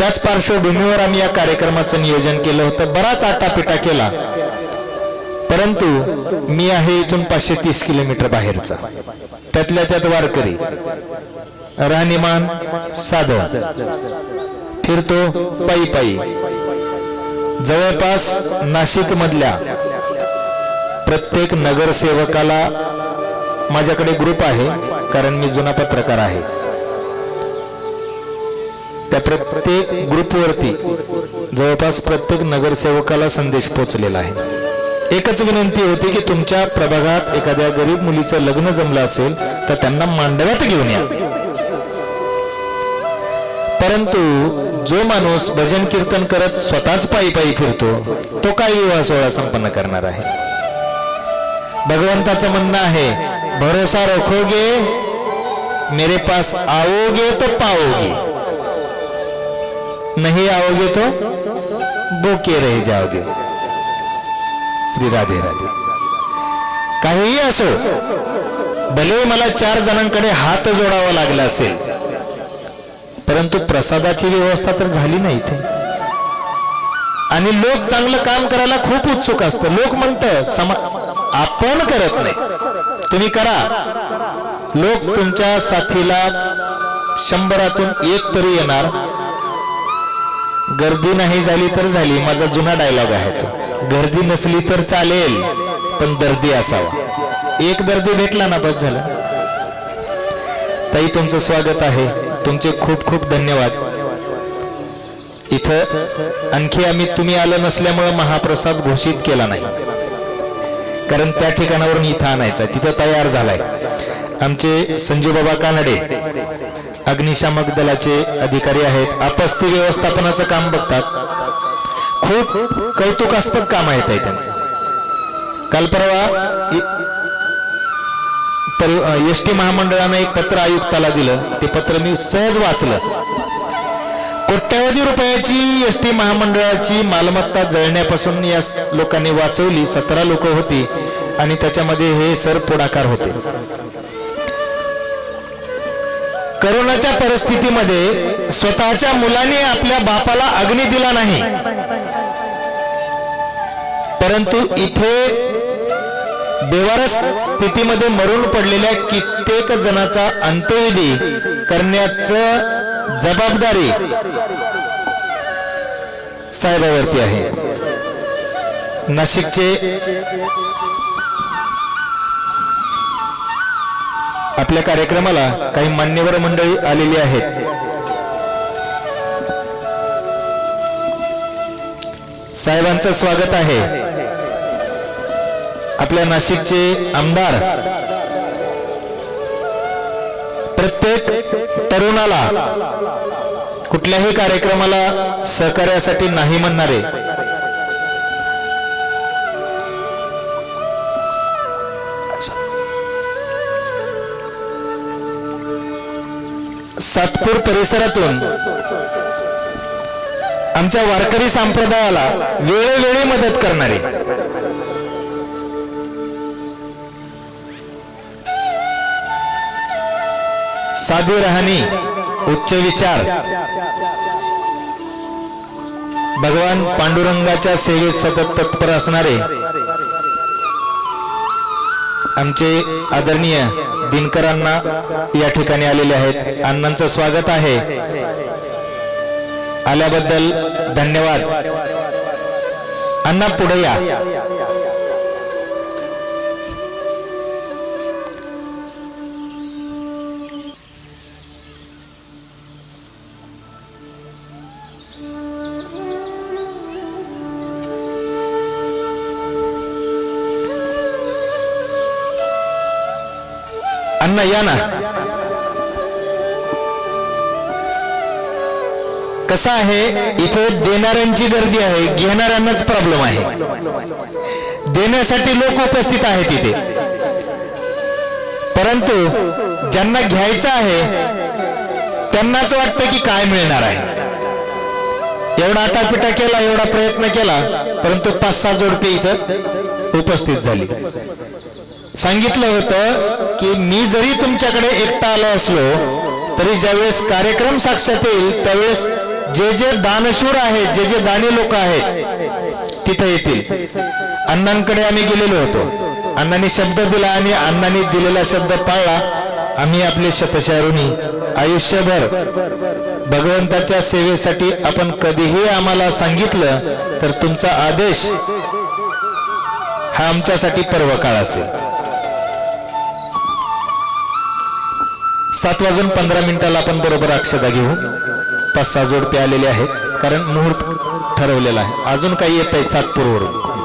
त्याच पार्श्वभूमीवर आम्ही या कार्यक्रमाचं नियोजन केलं होतं. बराच आटापिटा केला. परंतु मी आहे इथून पाचशे तीस किलोमीटर बाहेरचा. त्यातल्या त्यात वारकरी. राहणीमान साधं. फिरतो पायी पायी. जवळपास नाशिक मधल्या प्रत्येक नगरसेवकाला माझ्याकडे ग्रुप आहे कारण मी जुना पत्रकार आहे. प्रत्येक ग्रुपवरती जवळपास प्रत्येक नगरसेवकाला संदेश पोचलेला आहे. एकच विनंती होती की तुमच्या प्रभागात एखाद्या गरीब मुलीचं लग्न जमलं असेल तर त्यांना मांडव्यात घेऊन या. परंतु जो माणूस भजन कीर्तन करत स्वतःच पायी पायी फिरतो तो काय विवाह सोहळा संपन्न करणार आहे? भगवंताचं म्हणणं आहे भरोसा रखोगे मेरे पास आओगे तो पाओगे. नहीं आओगे तो बोके रह जाओगे। श्री राधे राधे। काहीही असो भले मला चार जणांकडे हात जोडावा लागला असेल परंतु प्रसादाची व्यवस्था तर झाली नाही इथे. आणि लोक चांगलं काम करायला खूप उत्सुक असतं. लोक म्हणतं समा आपण करत नाही. तुम्ही करा. लोक तुमच्या साथीला शंभरातून एक तरी येणार. गर्दी नाही झाली तर झाली माझा जुना डायलॉग आहे तो. गर्दी नसली तर चालेल पण दर्दी असावा. एक दर्दी भेटला ना बस झालं. ताई तुमचं स्वागत आहे. तुमचे खूप खूप धन्यवाद. इथं आणखी आम्ही तुम्ही आलं नसल्यामुळे महाप्रसाद घोषित केला नाही. कारण त्या ठिकाणावरून इथं आणायचा तिथं तयार झालाय. आमचे संजूबाबा कानडे अग्निशामक दलाचे अधिकारी आहेत. आपस्ती व्यवस्थापनाचं काम बघतात. खूप कौतुकास्पद काम आहेत त्यांचं. काल परवा एस टी महामंडळानं एक पत्र आयुक्ताला दिलं. ते पत्र मी सहज वाचलं. कोट्यावधी रुपयाची एस टी महामंडळाची मालमत्ता जळण्यापासून या लोकांनी वाचवली. सतरा लोक होती आणि त्याच्यामध्ये हे सर पुढाकार होते. करोनाच्या परिस्थितीमध्ये स्वतःच्या मुलाने आपल्या बापाला अग्नी दिला नाही. परंतु इथे बेवारस स्थितीमध्ये मरून पडलेल्या कित्येक जणाचा अंत्यविधी करण्याचं जबाबदारी साहेबावरती आहे. नाशिकचे आपल्या कार्यक्रमाला काही मान्यवर मंडळी आलेली आहेत. साहेबांचं स्वागत आहे. आपल्या नाशिकचे आमदार प्रत्येक तरुणाला कुठल्याही कार्यक्रमाला सहकार्यासाठी नाही म्हणणारे सातपूर परिसरातून आमच्या वारकरी संप्रदायाला वेळोवेळी मदत करणारे. साधी राहणी उच्च विचार. भगवान पांडुरंगाच्या सेवेत सतत तत्पर असणारे आमचे आदरणीय दिनकरांना या ठिकाणी आलेले आहेत. अण्णांचं स्वागत आहे. आल्याबद्दल धन्यवाद. अण्णा पुढे या. अण्णा या ना कसं आहे? इथे देणाऱ्यांची गर्दी आहे घेणाऱ्यांनाच प्रॉब्लेम आहे. देण्यासाठी लोक उपस्थित आहेत इथे. परंतु ज्यांना घ्यायचं आहे त्यांनाच वाटतं की काय मिळणार आहे. एवढा आटापिटा केला एवढा प्रयत्न केला परंतु पाच सहा जोडपे इथं उपस्थित झाली. सांगितलं होतं की मी जरी तुमच्याकडे एकटा आलो असलो तरी ज्यावेळेस कार्यक्रम साक्षात येईल त्यावेळेस जे जे दानशूर आहेत जे जे दानी लोक आहेत तिथे येतील. अण्णांकडे आम्ही गेलेलो होतो. अण्णांनी शब्द दिला आणि अण्णांनी दिलेला शब्द पाळला. आम्ही आपले शतशारुणी आयुष्यभर भगवंताच्या सेवेसाठी आपण कधीही आम्हाला सांगितलं तर तुमचा आदेश हा आमच्यासाठी पर्वकाळ असेल. सात वाजून पंधरा मिनिटाला आपण बरोबर अक्षता घेऊ. पाच सहा जोडपे आलेले आहेत कारण मुहूर्त ठरवलेला आहे. अजून काही येत आहेत सातपूरवरून.